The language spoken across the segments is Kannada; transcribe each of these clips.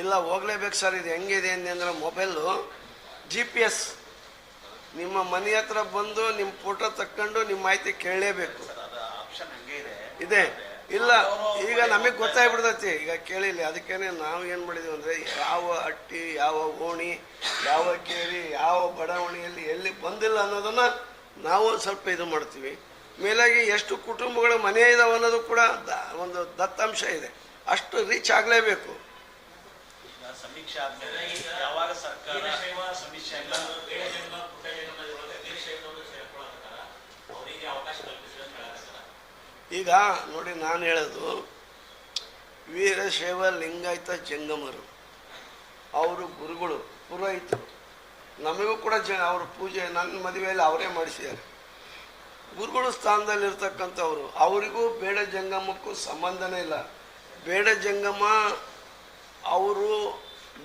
ಇಲ್ಲ, ಹೋಗ್ಲೇಬೇಕು ಸರ್, ಇದು ಹೆಂಗಿದೆ ಅಂದ್ರೆ ಮೊಬೈಲು ಜಿ ಪಿ ಎಸ್ ನಿಮ್ಮ ಮನೆ ಹತ್ರ ಬಂದು ನಿಮ್ಮ ಫೋಟೋ ತಕ್ಕೊಂಡು ನಿಮ್ಮ ಮಾಹಿತಿ ಕೇಳಲೇಬೇಕು. ಇದೆ. ಇಲ್ಲ, ಈಗ ನಮಗೆ ಗೊತ್ತಾಗ್ಬಿಡ್ತೈತಿ. ಈಗ ಕೇಳಿಲ್ಲ, ಅದಕ್ಕೇನೆ ನಾವು ಏನು ಮಾಡಿದೀವಿ ಅಂದರೆ ಯಾವ ಹಟ್ಟಿ ಯಾವ ಓಣಿ, ಯಾವ ಕೇರಿ, ಯಾವ ಬಡಾವಣೆಯಲ್ಲಿ ಎಲ್ಲಿ ಬಂದಿಲ್ಲ ಅನ್ನೋದನ್ನ ನಾವು ಸ್ವಲ್ಪ ಇದು ಮಾಡ್ತೀವಿ. ಮೇಲಾಗಿ ಎಷ್ಟು ಕುಟುಂಬಗಳು ಮನೆ ಇದಾವೆ ಅನ್ನೋದು ಕೂಡ ಒಂದು ದತ್ತಾಂಶ ಇದೆ. ಅಷ್ಟು ರೀಚ್ ಆಗಲೇಬೇಕು. ಸಮೀಕ್ಷೆ ಆದ್ಮೇಲೆ ಯಾವಾಗ ಸರ್ಕಾರ ಸಮೀಕ್ಷೆ ಈಗ ನೋಡಿ ನಾನು ಹೇಳೋದು, ವೀರಶೈವ ಲಿಂಗಾಯತ ಜಂಗಮರು, ಅವರು ಗುರುಗಳು, ಪುರೋಹಿತರು. ನಮಗೂ ಕೂಡ ಜ, ಅವ್ರ ಪೂಜೆ, ನನ್ನ ಮದುವೆಯಲ್ಲಿ ಅವರೇ ಮಾಡಿಸಿದ್ದಾರೆ. ಗುರುಗಳು ಸ್ಥಾನದಲ್ಲಿರ್ತಕ್ಕಂಥವ್ರು, ಅವರಿಗೂ ಬೇಡ ಜಂಗಮಕ್ಕೂ ಸಂಬಂಧನೇ ಇಲ್ಲ. ಬೇಡ ಜಂಗಮ, ಅವರು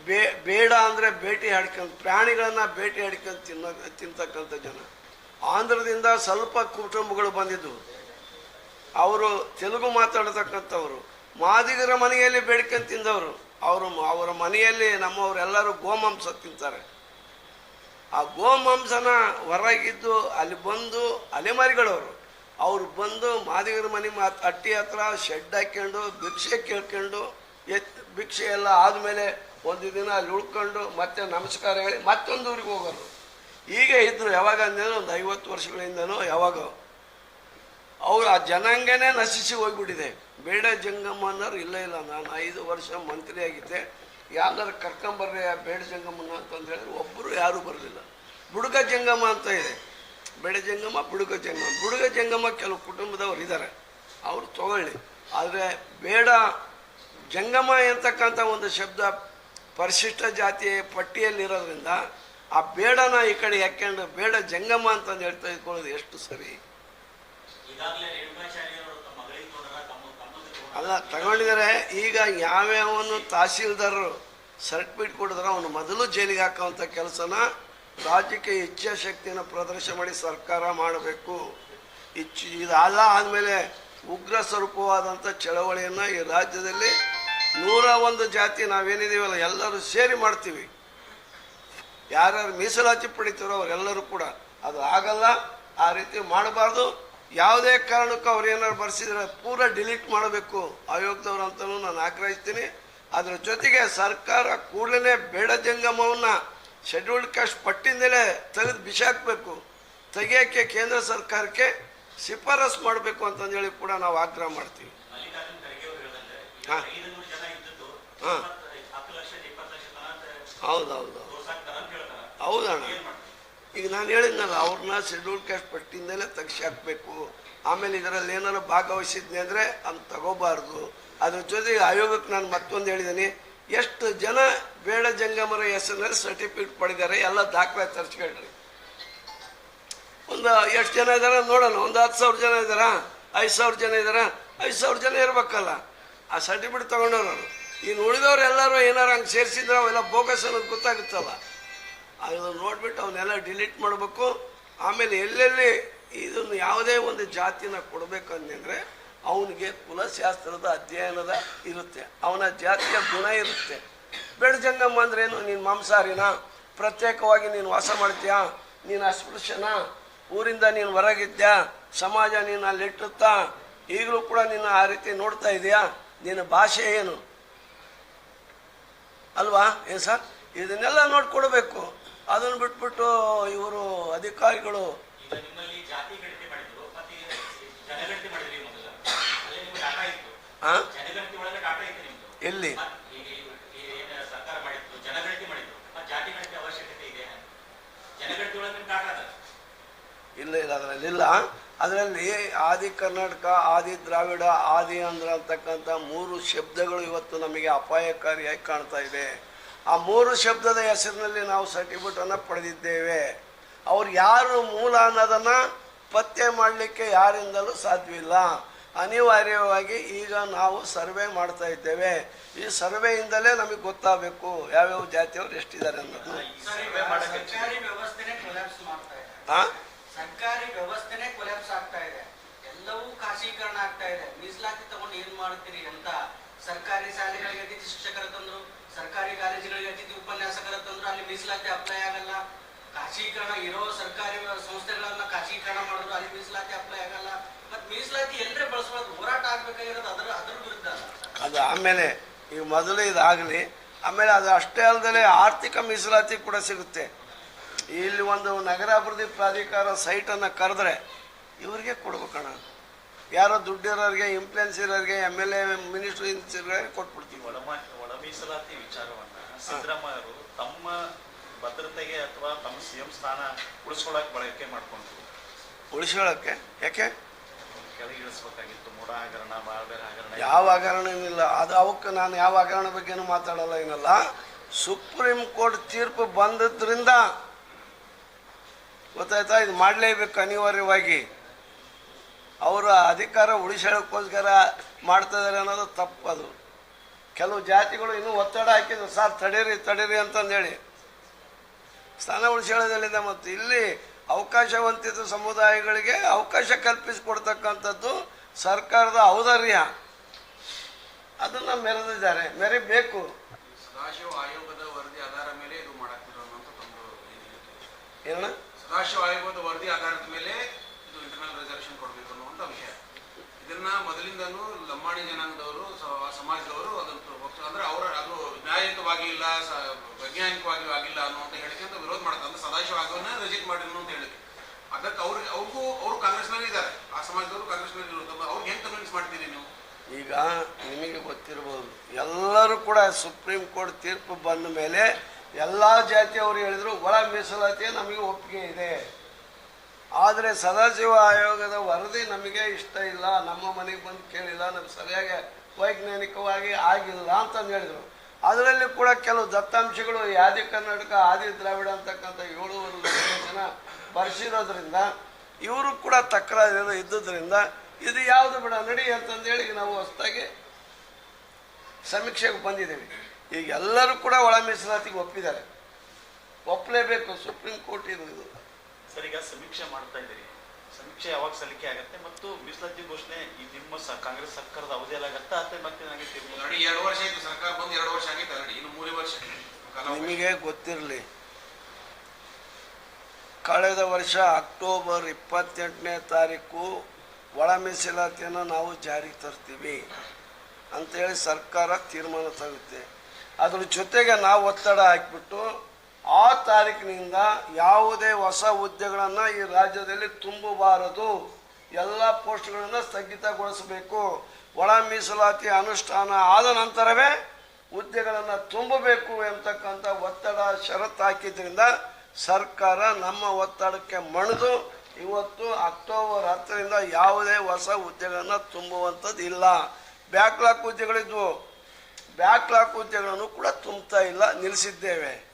ಬೇ ಬೇಡ ಅಂದರೆ ಭೇಟಿ ಹಾಡ್ಕೊಂಡು ಪ್ರಾಣಿಗಳನ್ನು ಭೇಟಿ ಹಾಡ್ಕೊಂಡು ತಿನ್ನೋ ತಿಂತಕ್ಕಂಥ ಜನ. ಆಂಧ್ರದಿಂದ ಸ್ವಲ್ಪ ಕುಟುಂಬಗಳು ಬಂದಿದ್ದವು ಅವರು ತೆಲುಗು ಮಾತಾಡತಕ್ಕಂಥವ್ರು. ಮಾದಿಗರ ಮನೆಯಲ್ಲಿ ಬೇಡ್ಕೊಂಡು ತಿಂದವರು. ಅವರು ಅವರ ಮನೆಯಲ್ಲಿ ನಮ್ಮವರೆಲ್ಲರೂ ಗೋಮಾಂಸ ತಿಂತಾರೆ. ಆ ಗೋಮಾಂಸನ ಹೊರಗಿದ್ದು ಅಲ್ಲಿ ಬಂದು ಅಲೆಮಾರಿಗಳವರು. ಅವ್ರು ಬಂದು ಮಾದಿಗರ ಮನೆ ಮಾತು, ಅಟ್ಟಿ ಹತ್ರ ಶೆಡ್ ಹಾಕ್ಕೊಂಡು ಭಿಕ್ಷೆ ಕೇಳ್ಕೊಂಡು ಎತ್, ಭಿಕ್ಷೆ ಎಲ್ಲ ಆದಮೇಲೆ ಒಂದು ದಿನ ಅಲ್ಲಿ ಉಳ್ಕೊಂಡು ಮತ್ತೆ ನಮಸ್ಕಾರ ಹೇಳಿ ಮತ್ತೊಂದು ಊರಿಗೆ ಹೋಗೋರು. ಈಗ ಇದ್ರು ಯಾವಾಗ ಅಂದ್ರೆ ಒಂದು ಐವತ್ತು ವರ್ಷಗಳಿಂದನೂ ಯಾವಾಗ. ಅವ್ರು ಆ ಜನಾಂಗನೇ ನಶಿಸಿ ಹೋಗ್ಬಿಟ್ಟಿದೆ. ಬೇಡ ಜಂಗಮ್ಮ ಅನ್ನೋರು ಇಲ್ಲ ಇಲ್ಲ. ನಾನು ಐದು ವರ್ಷ ಮಂತ್ರಿ ಆಗಿದ್ದೆ. ಯಾರು ಕರ್ಕೊಂಬರ್ರಿ ಆ ಬೇಡ ಜಂಗಮ್ಮನ ಅಂತಂದು ಹೇಳಿದ್ರೆ ಒಬ್ಬರು ಯಾರೂ ಬರಲಿಲ್ಲ. ಬುಡುಗ ಜಂಗಮ್ಮ ಅಂತ ಇದೆ. ಬೇಡ ಜಂಗಮ್ಮ, ಬುಡುಗ ಜಂಗಮ್ಮ. ಬುಡುಗ ಜಂಗಮ್ಮ ಕೆಲವು ಕುಟುಂಬದವರು ಇದ್ದಾರೆ ಅವರು ತಗೊಳ್ಳಿ. ಆದರೆ ಬೇಡ ಜಂಗಮ್ಮ ಎಂತಕ್ಕಂಥ ಒಂದು ಶಬ್ದ ಪರಿಶಿಷ್ಟ ಜಾತಿಯ ಪಟ್ಟಿಯಲ್ಲಿರೋದ್ರಿಂದ ಆ ಬೇಡನ ಈ ಕಡೆ ಯಾಕೆಂಡು ಬೇಡ ಜಂಗಮ ಅಂತಂದು ಹೇಳ್ತಾ ಇದ್ಕೊಳ್ಳೋದು ಎಷ್ಟು ಸರಿ. ಅಲ್ಲ ತಗೊಂಡಿದ್ದಾರೆ ಈಗ ಯಾವ್ಯಾವನ್ನು ತಹಸೀಲ್ದಾರರು ಸರ್ಟಿಫಿಕೇಟ್ ಕೊಡಿದ್ರೆ ಅವನು ಮೊದಲು ಜೈಲಿಗೆ ಹಾಕುವಂಥ ಕೆಲಸನ ರಾಜ್ಯಕ್ಕೆ ಇಚ್ಛಾಶಕ್ತಿಯನ್ನು ಪ್ರದರ್ಶನ ಮಾಡಿ ಸರ್ಕಾರ ಮಾಡಬೇಕು. ಇಚ್ಛೆ ಇದಾದ ಆದಮೇಲೆ ಉಗ್ರ ಸ್ವರೂಪವಾದಂಥ ಚಳವಳಿಯನ್ನು ಈ ರಾಜ್ಯದಲ್ಲಿ ನೂರ ಒಂದು ಜಾತಿ ನಾವೇನಿದೀವಲ್ಲ ಎಲ್ಲರೂ ಸೇರಿ ಮಾಡ್ತೀವಿ. ಯಾರ್ಯಾರು ಮೀಸಲಾತಿ ಪಡಿತೀರೋ ಅವರೆಲ್ಲರೂ ಕೂಡ ಅದು ಆಗಲ್ಲ ಆ ರೀತಿ ಮಾಡಬಾರ್ದು. ಯಾವುದೇ ಕಾರಣಕ್ಕೂ ಅವ್ರು ಏನಾದ್ರು ಬರ್ಸಿದ್ರೆ ಪೂರ ಡಿಲೀಟ್ ಮಾಡಬೇಕು. ಆಯೋಗದವ್ರು ಅಂತಲೂ ನಾನು ಆಗ್ರಹಿಸ್ತೀನಿ. ಅದರ ಜೊತೆಗೆ ಸರ್ಕಾರ ಕೂಡಲೇ ಬೇಡ ಜಂಗಮವನ್ನು ಶೆಡ್ಯೂಲ್ಡ್ ಕಾಸ್ಟ್ ಪಟ್ಟಿಂದಲೇ ತೆಗೆದು ಬಿಸಾಕಬೇಕು ತೆಗಿಯೋಕ್ಕೆ ಕೇಂದ್ರ ಸರ್ಕಾರಕ್ಕೆ ಶಿಫಾರಸ್ ಮಾಡಬೇಕು ಅಂತಂದೇಳಿ ಕೂಡ ನಾವು ಆಗ್ರಹ ಮಾಡ್ತೀವಿ. ಹಾ. ಐದು ನೂರು ಜನ ಇದ್ದದ್ದು ಹಾ. ಹೌದೌದು. ಹೌದಣ್ಣ. ಈಗ ನಾನು ಹೇಳಿದ್ನಲ್ಲ ಅವ್ರನ್ನ ಶೆಡ್ಯೂಲ್ ಕ್ಯಾಸ್ಟ್ ಪಟ್ಟಿಯಿಂದಲೇ ತೆಗ್ಸಿ ಹಾಕಬೇಕು ಆಮೇಲೆ ಇದರಲ್ಲಿ ಏನಾರು ಭಾಗವಹಿಸಿದ್ನಿ ಅಂದರೆ ಅದು ತಗೋಬಾರ್ದು. ಅದ್ರ ಜೊತೆಗೆ ಆಯೋಗಕ್ಕೆ ನಾನು ಮತ್ತೊಂದು ಹೇಳಿದ್ದೀನಿ ಎಷ್ಟು ಜನ ಬೇಡ ಜಂಗಮರ ಹೆಸರಿನಲ್ಲಿ ಸರ್ಟಿಫಿಕೇಟ್ ಪಡೆದಿದ್ದಾರೆ ಎಲ್ಲ ದಾಖಲೆ ತರಿಸ್ಕೊಳ್ರಿ ಒಂದು ಎಷ್ಟು ಜನ ಇದ್ದಾರೆ ನೋಡೋಣ, ಒಂದು ಹತ್ತು ಸಾವಿರ ಜನ ಇದ್ದಾರಾ ಐದು ಸಾವಿರ ಜನ ಇದ್ದಾರಾ ಐದು ಸಾವಿರ ಜನ ಇರಬೇಕಲ್ಲ. ಆ ಸರ್ಟಿಫಿಕೇಟ್ ತೊಗೊಂಡವ್ರು ಇನ್ನು ಉಳಿದವ್ರು ಎಲ್ಲರೂ ಏನಾರು ಹಂಗೆ ಸೇರಿಸಿದ್ರೆ ಅವೆಲ್ಲ ಬೋಗಸ್ ಅನ್ನೋದು ಗೊತ್ತಾಗುತ್ತಲ್ಲ? ಅದನ್ನು ನೋಡ್ಬಿಟ್ಟು ಅವನ್ನೆಲ್ಲ ಡಿಲೀಟ್ ಮಾಡಬೇಕು. ಆಮೇಲೆ ಎಲ್ಲೆಲ್ಲಿ ಇದನ್ನು ಯಾವುದೇ ಒಂದು ಜಾತಿನ ಕೊಡಬೇಕು ಅಂದರೆ ಅವನಿಗೆ ಕುಲಶಾಸ್ತ್ರದ ಅಧ್ಯಯನದ ಇರುತ್ತೆ. ಅವನ ಜಾತಿಯ ಗುಣ ಇರುತ್ತೆ. ಬೆಳಜಂಗಮ್ಮ ಅಂದ್ರೇನು ನೀನು ಮಾಂಸಾಹಾರಿನ? ಪ್ರತ್ಯೇಕವಾಗಿ ನೀನು ವಾಸ ಮಾಡ್ತೀಯಾ? ನೀನು ಅಸ್ಪೃಶ್ಯನ? ಊರಿಂದ ನೀನು ಹೊರಗಿದ್ಯಾ ಸಮಾಜ ನೀನು ಅಲ್ಲಿಟ್ಟುತ್ತಾ? ಈಗಲೂ ಕೂಡ ನೀನು ಆ ರೀತಿ ನೋಡ್ತಾ ಇದೆಯಾ? ನಿನ್ನ ಭಾಷೆ ಏನು? ಅಲ್ವಾ? ಏನು ಸರ್ ಇದನ್ನೆಲ್ಲ ನೋಡ್ಕೊಡ್ಬೇಕು. ಅದನ್ನು ಬಿಟ್ಬಿಟ್ಟು ಇವರು ಅಧಿಕಾರಿಗಳು ಹಾಂ ನಿಮ್ಮಲ್ಲಿ ಜಾತಿ ಗಣತಿ ಮಾಡಿದ್ರು ಮತ್ತೆ ಈಗ ಜನಗಣತಿ ಮಾಡಿದ್ರಿ ಮೊದಲ ಅಲ್ಲೇ ನಿಮ್ಗೆ ಡಾಟಾ ಇತ್ತು ಆ? ಜನಗಣತಿ ಒಳಗೆ ಡಾಟಾ ಇತ್ತು ನಿಮ್ದು ಎಲ್ಲಿ ಮತ್ತ್ ಈಗ ಈಗ ಏನು ಸರ್ಕಾರ ಮಾಡಿತ್ತು ಜನಗಣತಿ ಮಾಡಿದ್ರು ಮತ್ತೆ ಜಾತಿ ಗಣತಿ ಅವಶ್ಯಕತೆ ಇದೆ ಜನಗಣತಿ ಒಳಗೆ ನಿಮ್ ಡಾಟಾ ಅದ ಇಲ್ಲ ಇಲ್ಲ ಅದರಲ್ಲಿಲ್ಲ ಅದರಲ್ಲಿ ಆದಿ ಕರ್ನಾಟಕ ಆದಿ ದ್ರಾವಿಡ ಆದಿ ಆಂಧ್ರ ಅಂತಕ್ಕಂಥ ಮೂರು ಶಬ್ದಗಳು ಇವತ್ತು ನಮಗೆ ಅಪಾಯಕಾರಿಯಾಗಿ ಕಾಣ್ತಾ ಇದೆ. ಆ ಮೂರು ಶಬ್ದದ ಹೆಸರಿನಲ್ಲಿ ನಾವು ಸರ್ಟಿಫಿಕೇಟನ್ನು ಪಡೆದಿದ್ದೇವೆ. ಅವ್ರು ಯಾರು ಮೂಲ ಅನ್ನೋದನ್ನು ಪತ್ತೆ ಮಾಡಲಿಕ್ಕೆ ಯಾರಿಂದಲೂ ಸಾಧ್ಯವಿಲ್ಲ. ಅನಿವಾರ್ಯವಾಗಿ ಈಗ ನಾವು ಸರ್ವೆ ಮಾಡ್ತಾ ಇದ್ದೇವೆ. ಈ ಸರ್ವೆಯಿಂದಲೇ ನಮಗೆ ಗೊತ್ತಾಗಬೇಕು ಯಾವ್ಯಾವ ಜಾತಿಯವರು ಎಷ್ಟಿದ್ದಾರೆ ಅನ್ನೋದು. ಹಾಂ ಸರ್ಕಾರಿ ವ್ಯವಸ್ಥೆನೆ ಕೊಲ್ಯಾಪ್ಸ್ ಆಗ್ತಾ ಇದೆ ಎಲ್ಲವೂ ಖಾಸಗೀಕರಣ ಆಗ್ತಾ ಇದೆ. ಮೀಸಲಾತಿ ತಗೊಂಡು ಏನ್ ಮಾಡ್ತೀರಿ ಅಂತ ಸರ್ಕಾರಿ ಶಾಲೆಗಳಿಗೆ ಅತಿಥಿ ಶಿಕ್ಷಕರ ತಂದ್ರು, ಸರ್ಕಾರಿ ಕಾಲೇಜುಗಳಿಗೆ ಅತಿಥಿ ಉಪನ್ಯಾಸಕರ ತಂದ್ರು, ಅಲ್ಲಿ ಮೀಸಲಾತಿ ಅಪ್ಲೈ ಆಗಲ್ಲ. ಖಾಸಗೀಕರಣ ಇರೋ ಸರ್ಕಾರಿ ಸಂಸ್ಥೆಗಳನ್ನ ಖಾಸಗೀಕರಣ ಮಾಡಿದ್ರು, ಅಲ್ಲಿ ಮೀಸಲಾತಿ ಅಪ್ಲೈ ಆಗಲ್ಲ. ಮತ್ ಮೀಸಲಾತಿ ಎಲ್ಲರೇ ಬಳಸ್ಕೊಳ್ಳೋದು ಹೋರಾಟ ಆಗ್ಬೇಕಾಗಿರೋದು ಅದರ, ಅದ್ರ ವಿರುದ್ಧ ಅದು ಆಮೇಲೆ ಈಗ ಮೊದಲು ಇದಾಗಲಿ, ಆಮೇಲೆ ಅದು ಅಷ್ಟೇ ಅಲ್ಲದೆ ಆರ್ಥಿಕ ಮೀಸಲಾತಿ ಕೂಡ ಸಿಗುತ್ತೆ. ಇಲ್ಲಿ ಒಂದು ನಗರಾಭಿವೃದ್ಧಿ ಪ್ರಾಧಿಕಾರ ಸೈಟನ್ನು ಕರೆದ್ರೆ ಇವ್ರಿಗೆ ಕೊಡ್ಬೇಕಣ್ಣ ಯಾರೋ ದುಡ್ಡಿರೋರಿಗೆ ಇನ್ಫ್ಲುಯೆನ್ಸ್ ಇರೋರಿಗೆ ಎಂ ಎಲ್ ಎ ಮಿನಿಸ್ಟರ್ ಕೊಟ್ಬಿಡ್ತೀವಿ. ಒಳ ಮೀಸಲಾತಿ ವಿಚಾರವನ್ನ ಸಿದ್ದರಾಮಯ್ಯರು ತಮ್ಮ ಭದ್ರತೆಗೆ ಅಥವಾ ತಮ್ಮ ಸಿಎಂ ಸ್ಥಾನ ಉಳಿಸ್ಕೊಳಕ್ ಬಳಕೆ ಮಾಡ್ಕೊಂಡ್ರು. ಉಳಿಸ್ಕೊಳ್ಳೋಕ್ಕೆ ಯಾಕೆ? ಕೆಳಗೆ ಇಳಿಸ್ಬೇಕಾಗಿತ್ತು ಮೂಡ ಹಗರಣ ಬಾಳ್ಬೇರೆ ಹಗರಣ. ಯಾವ ಹಗರಣ ಏನಿಲ್ಲ. ಅದು ಅವಕ್ಕೆ ನಾನು ಯಾವ ಹಗರಣ ಬಗ್ಗೆನೂ ಮಾತಾಡಲ್ಲ ಏನಲ್ಲ. ಸುಪ್ರೀಂ ಕೋರ್ಟ್ ತೀರ್ಪು ಬಂದದ್ರಿಂದ ಗೊತ್ತಾಯ್ತಾ? ಇದು ಮಾಡಲೇಬೇಕು ಅನಿವಾರ್ಯವಾಗಿ. ಅವರ ಅಧಿಕಾರ ಉಳಿಸೋಕ್ಕೋಸ್ಕರ ಮಾಡ್ತಾ ಇದಾರೆ ಅನ್ನೋದು ತಪ್ಪದು. ಕೆಲವು ಜಾತಿಗಳು ಇನ್ನೂ ಒತ್ತಡ ಹಾಕಿದ್ರು ಸರ್ ತಡೀರಿ ತಡೀರಿ ಅಂತಂದೇಳಿ. ಸ್ಥಾನ ಉಳಿಸ್ಕೊಳ್ಳೋದಲ್ಲಿದೆ ಮತ್ತು ಇಲ್ಲಿ ಅವಕಾಶವಂತಿದ್ದ ಸಮುದಾಯಗಳಿಗೆ ಅವಕಾಶ ಕಲ್ಪಿಸಿಕೊಡ್ತಕ್ಕಂಥದ್ದು ಸರ್ಕಾರದ ಔದಾರ್ಯ. ಅದನ್ನು ಮೆರೆದಿದ್ದಾರೆ. ಮೆರಿಬೇಕು. ಏನು ಸದಾಶಿವ ಆಯೋಗದ ವರದಿ ಆಧಾರದ ಮೇಲೆ ಇದು ಇಂಟರ್ನಲ್ ರಿಸರ್ವೇಶನ್ ಕೊಡಬೇಕು ಇದನ್ನ ಮೊದಲಿಂದನೂ ಲಂಬಾಣಿ ಜನಾಂಗದವರು ಸಮಾಜದವರು ಅದನ್ನು ಅಂದ್ರೆ ಅವರ ಅದು ನ್ಯಾಯಯುತವಾಗಿ ಇಲ್ಲ ವೈಜ್ಞಾನಿಕವಾಗಿ ಆಗಿಲ್ಲ ಅನ್ನುವಂಥ ಹೇಳಿಕೆ ಅಂತ ವಿರೋಧ ಮಾಡ್ತಾರೆ. ಅಂದ್ರೆ ಸದಾಶಿವ ಆಯೋಗವನ್ನ ರಿಜೆಕ್ಟ್ ಮಾಡಿದ್ರು ಅಂತ ಹೇಳಿಕೆ. ಅದಕ್ಕೆ ಅವ್ರಿಗೆ ಅವ್ರಿಗೂ ಅವರು ಕಾಂಗ್ರೆಸ್ನಲ್ಲಿ ಇದ್ದಾರೆ. ಆ ಸಮಾಜದವರು ಕಾಂಗ್ರೆಸ್ನಲ್ಲಿ ಇರೋದು. ಅವ್ರಿಗೆ ಹೆಂಗೆ ಕನ್ವಿನ್ಸ್ ಮಾಡ್ತೀರಿ ನೀವು? ಈಗ ನಿಮಗೆ ಗೊತ್ತಿರ್ಬೋದು, ಎಲ್ಲರೂ ಕೂಡ ಸುಪ್ರೀಂ ಕೋರ್ಟ್ ತೀರ್ಪು ಬಂದ ಮೇಲೆ ಎಲ್ಲ ಜಾತಿಯವರು ಹೇಳಿದ್ರು, ಒಳ ಮೀಸಲಾತಿಯ ನಮಗೆ ಒಪ್ಪಿಗೆ ಇದೆ. ಆದರೆ ಸದಾಶಿವ ಆಯೋಗದ ವರದಿ ನಮಗೆ ಇಷ್ಟ ಇಲ್ಲ, ನಮ್ಮ ಮನೆಗೆ ಬಂದು ಕೇಳಿಲ್ಲ, ನಮ್ಗೆ ಸರಿಯಾಗಿ ವೈಜ್ಞಾನಿಕವಾಗಿ ಆಗಿಲ್ಲ ಅಂತಂದು ಹೇಳಿದರು. ಅದರಲ್ಲಿ ಕೂಡ ಕೆಲವು ದತ್ತಾಂಶಗಳು ಯಾದಿ ಕರ್ನಾಟಕ, ಆದಿ ದ್ರಾವಿಡ ಅಂತಕ್ಕಂಥ ಏಳುವರೆ ಜನ ಬರ್ಸಿರೋದ್ರಿಂದ, ಇವರು ಕೂಡ ತಕರಾರು ಇದ್ದುದರಿಂದ ಇದು ಯಾವುದು ಬಿಡ, ನಡಿ ಅಂತಂದೇಳಿ ನಾವು ಹೊಸದಾಗಿ ಸಮೀಕ್ಷೆಗೆ ಬಂದಿದ್ದೀವಿ. ಈಗ ಎಲ್ಲರೂ ಕೂಡ ಒಳ ಮೀಸಲಾತಿಗೆ ಒಪ್ಪಿದ್ದಾರೆ. ಒಪ್ಪಲೇಬೇಕು ಸುಪ್ರೀಂ ಕೋರ್ಟ್ ಇದು. ಸರ್ ಈಗ ಸಮೀಕ್ಷೆ ಮಾಡ್ತಾ ಇದ್ದೀರಿ. ಸಮೀಕ್ಷೆ ಯಾವಾಗ ಸಲ್ಲಿಕೆ ಆಗುತ್ತೆ ಮತ್ತು ಮೀಸಲಾತಿ ಘೋಷಣೆ ಈ ನಿಮ್ಮ ಸ- ಕಾಂಗ್ರೆಸ್ ಸರ್ಕಾರದ ಅವಧಿಯಲ್ಲಿ ಆಗತ್ತಾ? ಅಥವಾ ಮತ್ತೆ ನನಗೆ ಆಲ್ರೆಡಿ ಎರಡು ವರ್ಷ ಆಯ್ತು ಸರ್ಕಾರ ಬಂದು ಎರಡು ವರ್ಷ ಆಗಿದೆ ಆಲ್ರೆಡಿ ಇನ್ನು ಮೂರೇ ವರ್ಷ. ನಿಮಗೆ ಗೊತ್ತಿರಲಿ ಕಳೆದ ವರ್ಷ ಅಕ್ಟೋಬರ್ ಇಪ್ಪತ್ತೆಂಟನೇ ತಾರೀಕು ಒಳ ಮೀಸಲಾತಿಯನ್ನು ನಾವು ಜಾರಿಗೆ ತರ್ತೀವಿ ಅಂತೇಳಿ ಸರ್ಕಾರ ತೀರ್ಮಾನ ತಗುತ್ತೆ ಅದ್ರ ಜೊತೆಗೆ ನಾವು ಒತ್ತಡ ಹಾಕಿಬಿಟ್ಟು ಆ ತಾರೀಕಿನಿಂದ ಯಾವುದೇ ಹೊಸ ಹುದ್ದೆಗಳನ್ನು ಈ ರಾಜ್ಯದಲ್ಲಿ ತುಂಬಬಾರದು. ಎಲ್ಲ ಪೋಸ್ಟ್ಗಳನ್ನು ಸ್ಥಗಿತಗೊಳಿಸಬೇಕು. ಒಳ ಮೀಸಲಾತಿ ಅನುಷ್ಠಾನ ಆದ ನಂತರವೇ ಹುದ್ದೆಗಳನ್ನು ತುಂಬಬೇಕು ಎಂತಕ್ಕಂಥ ಒತ್ತಡ, ಷರತ್ತು ಹಾಕಿದ್ರಿಂದ ಸರ್ಕಾರ ನಮ್ಮ ಒತ್ತಡಕ್ಕೆ ಮಣಿದು ಇವತ್ತು ಅಕ್ಟೋಬರ್ ಹತ್ತರಿಂದ ಯಾವುದೇ ಹೊಸ ಹುದ್ದೆಗಳನ್ನು ತುಂಬುವಂಥದ್ದು ಇಲ್ಲ. ಬ್ಯಾಕ್ಲಾಕ್ ಹುದ್ದೆಗಳಿದ್ವು. ಬ್ಯಾಕ್ಲಾಕ್ ಹುದ್ದೆಗಳನ್ನು ಕೂಡ ತುಂಬ್ತಾ ಇಲ್ಲ, ನಿಲ್ಲಿಸಿದ್ದೇವೆ.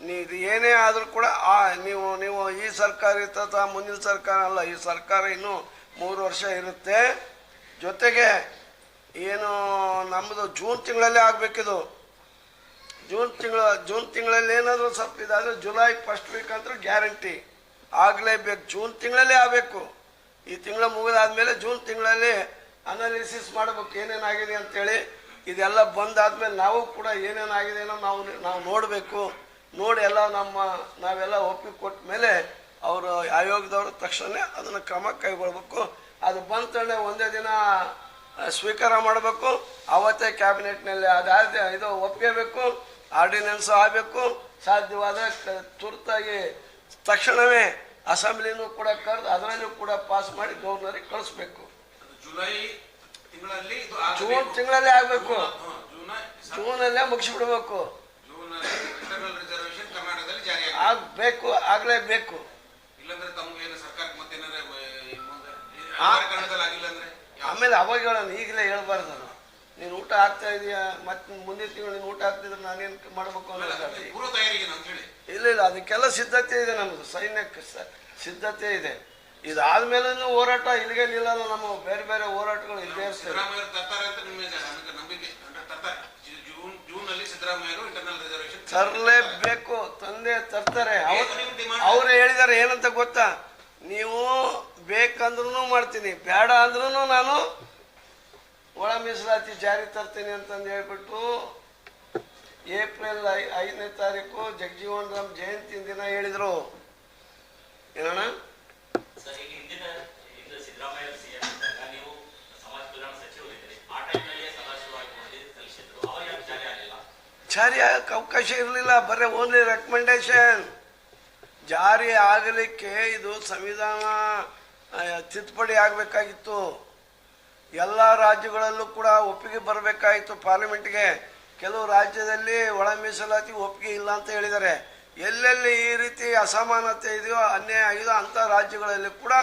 ನೀವು ಏನೇ ಆದರೂ ಕೂಡ ಆ, ನೀವು ನೀವು ಈ ಸರ್ಕಾರ ಇರ್ತದ ಮುಂದಿನ ಸರ್ಕಾರ ಅಲ್ಲ, ಈ ಸರ್ಕಾರ ಇನ್ನೂ ಮೂರು ವರ್ಷ ಇರುತ್ತೆ. ಜೊತೆಗೆ ಏನು ನಮ್ಮದು ಜೂನ್ ತಿಂಗಳಲ್ಲೇ ಆಗಬೇಕಿದು. ಜೂನ್ ತಿಂಗಳ, ಜೂನ್ ತಿಂಗಳಲ್ಲಿ ಏನಾದರೂ ಸ್ವಲ್ಪ ಇದಾದರೆ ಜುಲೈ ಫಸ್ಟ್ ವೀಕ್ ಅಂದರೂ ಗ್ಯಾರಂಟಿ ಆಗಲೇಬೇಕು, ಜೂನ್ ತಿಂಗಳಲ್ಲೇ ಆಗಬೇಕು. ಈ ತಿಂಗಳ ಮುಗಿದಾದ್ಮೇಲೆ ಜೂನ್ ತಿಂಗಳಲ್ಲಿ ಅನಾಲಿಸಿಸ್ ಮಾಡಬೇಕು, ಏನೇನಾಗಿದೆ ಅಂತೇಳಿ. ಇದೆಲ್ಲ ಬಂದಾದ್ಮೇಲೆ ನಾವು ಕೂಡ ಏನೇನಾಗಿದೆ ಅನ್ನೋ ನಾವು ನಾವು ನೋಡಬೇಕು. ನೋಡಿ ಎಲ್ಲ ನಮ್ಮ ನಾವೆಲ್ಲ ಒಪ್ಪಿಗೆ ಕೊಟ್ಟ ಮೇಲೆ ಅವರು ಆಯೋಗದವರು ತಕ್ಷಣ ಅದನ್ನು ಕ್ರಮ ಕೈಗೊಳ್ಬೇಕು. ಅದು ಬಂತಂದ್ರೆ ಒಂದೇ ದಿನ ಸ್ವೀಕಾರ ಮಾಡಬೇಕು. ಅವತ್ತೇ ಕ್ಯಾಬಿನೆಟ್ನಲ್ಲಿ ಅದಾದ ಇದು ಒಪ್ಪಿಗೆಬೇಕು ಆರ್ಡಿನೆನ್ಸ್ ಆಗಬೇಕು. ಸಾಧ್ಯವಾದ ತುರ್ತಾಗಿ ತಕ್ಷಣವೇ ಅಸೆಂಬ್ಲಿನೂ ಕೂಡ ಕರೆದು ಅದರಲ್ಲೂ ಕೂಡ ಪಾಸ್ ಮಾಡಿ ಗವರ್ನರಿಗೆ ಕಳಿಸ್ಬೇಕು. ಜುಲೈ ತಿಂಗಳಲ್ಲಿ ಜೂನ್. ತಿಂಗಳಲ್ಲೇ ಆಗಬೇಕು. ಜೂನಲ್ಲೇ ಮುಗಿಸ್ಬಿಡ್ಬೇಕು ಜೂನ್ ಇಂಟರ್ನಲ್ ರಿಸರ್ವೇಶನ್ ಕರ್ನಾಟಕದಲ್ಲಿ ಜಾರಿ ಆಗಿದೆ ಆಗಬೇಕು ಆಗಲೇಬೇಕು. ಇಲ್ಲಾಂದ್ರೆ ತಮ್ಗೇನು ಸರ್ಕಾರಕ್ಕೆ ಆಮೇಲೆ ಅವಾಗ ಹೇಳೋಣ ಈಗಲೇ ಹೇಳ್ಬಾರ್ದು ನಾನು. ನೀನು ಊಟ ಆಗ್ತಾ ಇದೀಯಾ? ಮತ್ತೆ ಮುಂದಿನ ತಿಂಗಳು ನೀನು ಊಟ ಹಾಕ್ತಿದ್ರೆ ನಾನೇನು ಮಾಡ್ಬೇಕು ಅನ್ನೋದು ಇಲ್ಲ ಇಲ್ಲ ಅದಕ್ಕೆಲ್ಲ ಸಿದ್ಧತೆ ಇದೆ ನಮ್ಮದು ಸೈನ್ಯಕ್ಕೆ ಸಿದ್ಧತೆ ಇದೆ. ಇದಾದ್ಮೇಲೆ ಹೋರಾಟ ಇಲ್ಲಿಗೆ ನಿಲ್ಲಲ್ಲ ನಮ್ಮ ಬೇರೆ ಬೇರೆ ಹೋರಾಟಗಳು ಇಲ್ಲೇ ಇರ್ತವೆ ತರಲೇಬೇಕು ತಂದೆ ತರ್ತಾರೆ. ಅವ್ರು ಹೇಳಿದಾರೆ ಏನಂತ ಗೊತ್ತಾ? ನೀವು ಬೇಕಂದ್ರೂ ಮಾಡ್ತೀನಿ ಬೇಡ ಅಂದ್ರೂ ನಾನು ಒಳ ಮೀಸಲಾತಿ ಜಾರಿ ತರ್ತೀನಿ ಅಂತಂದು ಹೇಳ್ಬಿಟ್ಟು ಏಪ್ರಿಲ್ ಐ ಐದನೇ ತಾರೀಕು ಜಗಜೀವನ್ ರಾಮ್ ಜಯಂತಿ ದಿನ ಹೇಳಿದರು. ಏನಣ್ಣ? ಜಾರಿ ಆಗಕ್ಕೆ ಅವಕಾಶ ಇರಲಿಲ್ಲ, ಬರೀ ಓನ್ಲಿ ರೆಕಮೆಂಡೇಶನ್ ಜಾರಿ ಆಗಲಿಕ್ಕೆ ಇದು ಸಂವಿಧಾನ ತಿದ್ದುಪಡಿ ಆಗಬೇಕಾಗಿತ್ತು. ಎಲ್ಲ ರಾಜ್ಯಗಳಲ್ಲೂ ಕೂಡ ಒಪ್ಪಿಗೆ ಬರಬೇಕಾಗಿತ್ತು ಪಾರ್ಲಿಮೆಂಟ್ಗೆ. ಕೆಲವು ರಾಜ್ಯದಲ್ಲಿ ಒಳ ಮೀಸಲಾತಿ ಒಪ್ಪಿಗೆ ಇಲ್ಲ ಅಂತ ಹೇಳಿದ್ದಾರೆ. ಎಲ್ಲೆಲ್ಲಿ ಈ ರೀತಿ ಅಸಮಾನತೆ ಇದೆಯೋ, ಅನ್ಯಾಯ ಆಗಿದೋ ಅಂಥ ರಾಜ್ಯಗಳಲ್ಲಿ ಕೂಡ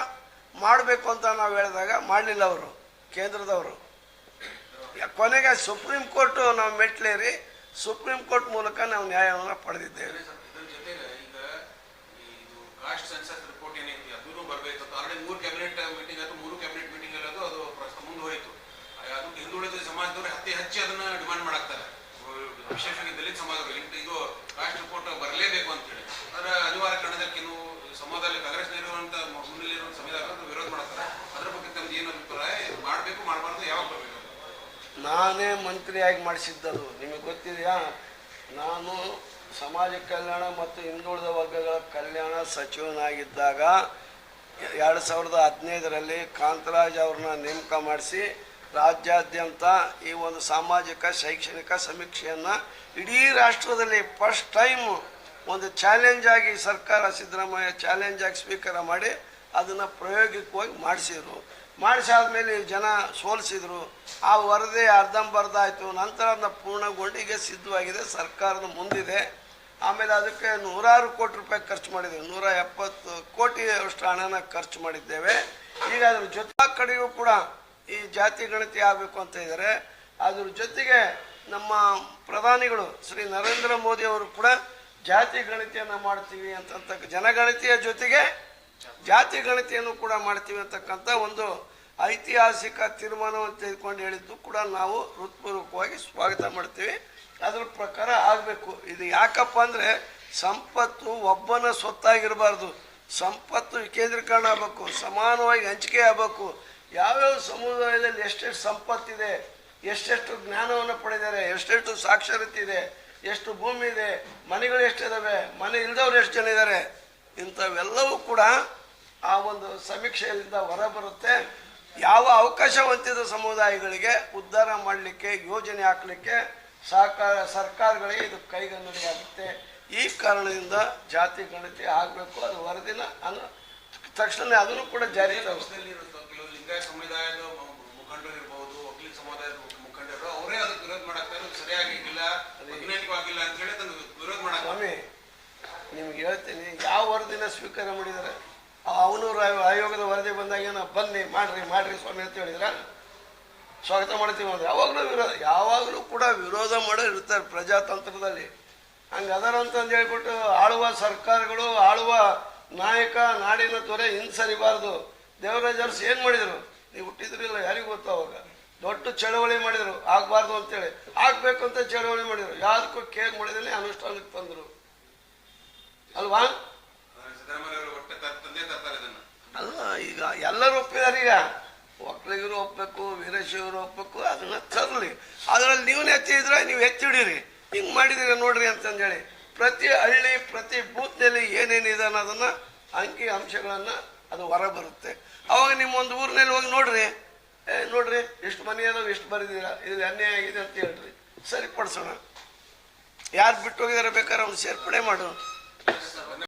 ಮಾಡಬೇಕು ಅಂತ ನಾವು ಹೇಳಿದಾಗ ಮಾಡಲಿಲ್ಲ ಅವರು, ಕೇಂದ್ರದವರು. ಕೊನೆಗೆ ಸುಪ್ರೀಂ ಕೋರ್ಟು ನಾವು ಮೆಟ್ಲೇರಿ ಸುಪ್ರೀಂ ಕೋರ್ಟ್ ಮೂಲಕ ನಾವು ನ್ಯಾಯವನ್ನು ಪಡೆದಿದ್ದೇವೆ. ಸಮಾಜದಲ್ಲಿ ಕಾಂಗ್ರೆಸ್ ಇರುವಂತ ಮುನ್ನಲ್ಲಿರುವಂತ ಸಂವಿಧಾನ ವಿರೋಧ ಮಾಡ್ತಾರೆ ಅದ್ರ ಬಗ್ಗೆ ತಮ್ದು ಏನು ಅಭಿಪ್ರಾಯ ಇದು ಮಾಡಬೇಕು ಮಾಡಬಾರ್ದು ಯಾವಾಗ ಬರಬೇಕು ನಾನೇ ಮಂತ್ರಿಯಾಗಿ ಮಾಡಿಸಿದ್ದದು. ನಿಮಗೆ ಗೊತ್ತಿದೆಯಾ? ನಾನು ಸಮಾಜ ಕಲ್ಯಾಣ ಮತ್ತು ಹಿಂದುಳಿದ ವರ್ಗಗಳ ಕಲ್ಯಾಣ ಸಚಿವನಾಗಿದ್ದಾಗ ಎರಡು ಸಾವಿರದ ಹದಿನೈದರಲ್ಲಿ ಕಾಂತರಾಜ್ ಅವ್ರನ್ನ ನೇಮಕ ಮಾಡಿಸಿ ರಾಜ್ಯಾದ್ಯಂತ ಈ ಒಂದು ಸಾಮಾಜಿಕ, ಶೈಕ್ಷಣಿಕ ಸಮೀಕ್ಷೆಯನ್ನು ಇಡೀ ರಾಷ್ಟ್ರದಲ್ಲಿ ಫಸ್ಟ್ ಟೈಮ್ ಒಂದು ಚಾಲೆಂಜ್ ಆಗಿ ಸರ್ಕಾರ ಸಿದ್ದರಾಮಯ್ಯ ಚಾಲೆಂಜ್ ಆಗಿ ಸ್ವೀಕಾರ ಮಾಡಿ ಅದನ್ನು ಪ್ರಾಯೋಗಿಕವಾಗಿ ಮಾಡಿಸಿದ್ರು. ಮಾಡಿಸಾದ್ಮೇಲೆ ಜನ ಸೋಲಿಸಿದರು. ಆ ವರದಿ ಅರ್ಧಂಬರ್ಧ ಆಯಿತು ನಂತರ ಅದನ್ನ ಪೂರ್ಣಗೊಂಡು ಈಗ ಸಿದ್ಧವಾಗಿದೆ. ಸರ್ಕಾರದ ಮುಂದಿದೆ. ಆಮೇಲೆ ಅದಕ್ಕೆ ನೂರಾರು ಕೋಟಿ ರೂಪಾಯಿ ಖರ್ಚು ಮಾಡಿದ್ದೇವೆ. ನೂರ ಎಪ್ಪತ್ತು ಕೋಟಿ ಅಷ್ಟು ಹಣನ ಖರ್ಚು ಮಾಡಿದ್ದೇವೆ. ಈಗ ಅದ್ರ ಜೊತೆ ಕಡೆಯೂ ಕೂಡ ಈ ಜಾತಿ ಗಣತಿ ಆಗಬೇಕು ಅಂತ ಇದ್ದಾರೆ. ಅದ್ರ ಜೊತೆಗೆ ನಮ್ಮ ಪ್ರಧಾನಿಗಳು ಶ್ರೀ ನರೇಂದ್ರ ಮೋದಿ ಅವರು ಕೂಡ ಜಾತಿ ಗಣತಿಯನ್ನು ಮಾಡ್ತೀವಿ ಅಂತಂತ ಜನಗಣತಿಯ ಜೊತೆಗೆ ಜಾತಿ ಗಣತಿಯನ್ನು ಕೂಡ ಮಾಡ್ತೀವಿ ಅಂತಕ್ಕಂಥ ಒಂದು ಐತಿಹಾಸಿಕ ತೀರ್ಮಾನವನ್ನು ತೆಗೆದುಕೊಂಡು ಹೇಳಿದ್ದು ಕೂಡ ನಾವು ಹೃತ್ಪೂರ್ವಕವಾಗಿ ಸ್ವಾಗತ ಮಾಡ್ತೀವಿ. ಅದ್ರ ಪ್ರಕಾರ ಆಗಬೇಕು. ಇದು ಯಾಕಪ್ಪ ಅಂದರೆ ಸಂಪತ್ತು ಒಬ್ಬನ ಸ್ವತ್ತಾಗಿರಬಾರ್ದು. ಸಂಪತ್ತು ವಿಕೇಂದ್ರೀಕರಣ ಆಗಬೇಕು. ಸಮಾನವಾಗಿ ಹಂಚಿಕೆ ಆಗಬೇಕು. ಯಾವ್ಯಾವ ಸಮುದಾಯದಲ್ಲಿ ಎಷ್ಟೆಷ್ಟು ಸಂಪತ್ತಿದೆ, ಎಷ್ಟೆಷ್ಟು ಜ್ಞಾನವನ್ನು ಪಡೆದಿದ್ದಾರೆ, ಎಷ್ಟೆಷ್ಟು ಸಾಕ್ಷರತೆ ಇದೆ, ಎಷ್ಟು ಭೂಮಿ ಇದೆ, ಮನೆಗಳು ಎಷ್ಟಿದ್ದಾವೆ ಮನೆ ಇಲ್ದವ್ರು ಎಷ್ಟು ಜನ ಇದ್ದಾರೆ ಇಂಥವೆಲ್ಲವೂ ಕೂಡ ಆ ಒಂದು ಸಮೀಕ್ಷೆಯಿಂದ ಹೊರಬರುತ್ತೆ. ಯಾವ ಅವಕಾಶ ವಂಚಿತ ಸಮುದಾಯಗಳಿಗೆ ಉದ್ಧಾರ ಮಾಡಲಿಕ್ಕೆ ಯೋಜನೆ ಹಾಕಲಿಕ್ಕೆ ಸಹಕಾರ ಸರ್ಕಾರಗಳಿಗೆ ಇದು ಕೈಗನ್ನಡಿಯಾಗುತ್ತೆ. ಈ ಕಾರಣದಿಂದ ಜಾತಿ ಗಣತಿ ಆಗಬೇಕು ಅದು ವರದಿನ ಅನು ತಕ್ಷಣ ಅದನ್ನು ಕೂಡ ಜಾರಿ ಕೆಲವು ಲಿಂಗಾಯತ ಸಮುದಾಯದ ಮುಖಂಡರು ಇರ್ಬೋದು ಸಮುದಾಯದ ಮುಖಂಡರು ಅವರೇ ಅದಕ್ಕೆ ವಿರೋಧ ಮಾಡಾಕ್ತಾರೆ ಸರಿಯಾಗಿ ಸರಿಯಾಗಿಲ್ಲ ವೈಜ್ಞಾನಿಕವಾಗಿಲ್ಲ ಅಂತ ಹೇಳಿ ಅದನ್ನು ವಿರೋಧ ಮಾಡಿ ನಿಮ್ಗೆ ಹೇಳ್ತೀನಿ, ಯಾವ ವರದಿನ ಸ್ವೀಕಾರ ಮಾಡಿದ್ದಾರೆ ಅವನು ಆಯೋಗದ ವರದಿ ಬಂದಾಗ ಏನೋ, ಬನ್ನಿ, ಮಾಡ್ರಿ ಮಾಡ್ರಿ ಸ್ವಾಮಿ ಅಂತ ಹೇಳಿದ್ರ? ಸ್ವಾಗತ ಮಾಡ್ತೀವಿ ಅಂದ್ರೆ ಯಾವಾಗಲೂ ವಿರೋಧ, ಯಾವಾಗಲೂ ಕೂಡ ವಿರೋಧ ಮಾಡೋ ಇರ್ತಾರೆ ಪ್ರಜಾತಂತ್ರದಲ್ಲಿ. ಹಂಗೆ ಅದರ ಅಂತಂದು ಹೇಳ್ಬಿಟ್ಟು ಆಳುವ ಸರ್ಕಾರಗಳು, ಆಳುವ ನಾಯಕ, ನಾಡಿನ ತೊರೆ ಹಿಂಸರಿಬಾರ್ದು. ದೇವರಾಜ್ ಅರಸು ಏನು ಮಾಡಿದರು? ನೀವು ಹುಟ್ಟಿದ್ರಿಲ್ಲ ಯಾರಿಗೂ ಗೊತ್ತು ಅವಾಗ? ದೊಡ್ಡ ಚಳವಳಿ ಮಾಡಿದರು, ಆಗಬಾರ್ದು ಅಂತೇಳಿ. ಆಗಬೇಕು ಅಂತ ಚಳವಳಿ ಮಾಡಿದರು. ಯಾವುದಕ್ಕೂ ಕೇರ್ ಮಾಡಿದ್ರೆ ಅನುಷ್ಠಾನಕ್ಕೆ ತಂದರು ಅಲ್ವಾ ಆದರೆ ಸಿದ್ದರಾಮಯ್ಯ ಅವರು ಒಟ್ಟೆ ತ- ತಂದೆ ತರ್ತಾರೆ ಇದನ್ನ. ಅಲ್ಲ ಈಗ ಎಲ್ಲರೂ ಒಪ್ಪಿದಾರೆ ಈಗ. ಒಕ್ಕಲಿಗರು ಒಪ್ಪಬೇಕು ವೀರಶಿವರು ಒಪ್ಪಬೇಕು ಅದನ್ನ ತರಲಿ. ಅದರಲ್ಲಿ ನೀವು ಹೆಚ್ಚಿದ್ರೆ ನೀವು ಹಿಡೀರಿ ಹಿಂಗೆ ಮಾಡಿದಿರ ನೋಡ್ರಿ ಅಂತಂದೇಳಿ. ಪ್ರತಿ ಹಳ್ಳಿ ಪ್ರತಿ ಬೂತ್ನಲ್ಲಿ ಏನೇನಿದೆ ಅನ್ನೋದನ್ನ ಅಂಕಿ ಅಂಶಗಳನ್ನು ಅದು ಹೊರ ಬರುತ್ತೆ. ಅವಾಗ ನಿಮ್ಮ ಒಂದು ಊರಿನಲ್ಲಿ ಹೋಗಿ ನೋಡ್ರಿ. ನೋಡ್ರಿ ಎಷ್ಟು ಮನೆ ಅದಾವ ಎಷ್ಟು ಬರೆದಿರ ಇದು ಅನ್ಯಾಯ ಆಗಿದೆ ಅಂತ ಹೇಳ್ರಿ. ಸರಿಪಡಿಸೋಣ ಯಾರು ಬಿಟ್ಟು ಹೋಗಿದಾರೆ ಬೇಕಾದ್ರೆ ಅವ್ನು ಸೇರ್ಪಡೆ ಮಾಡು.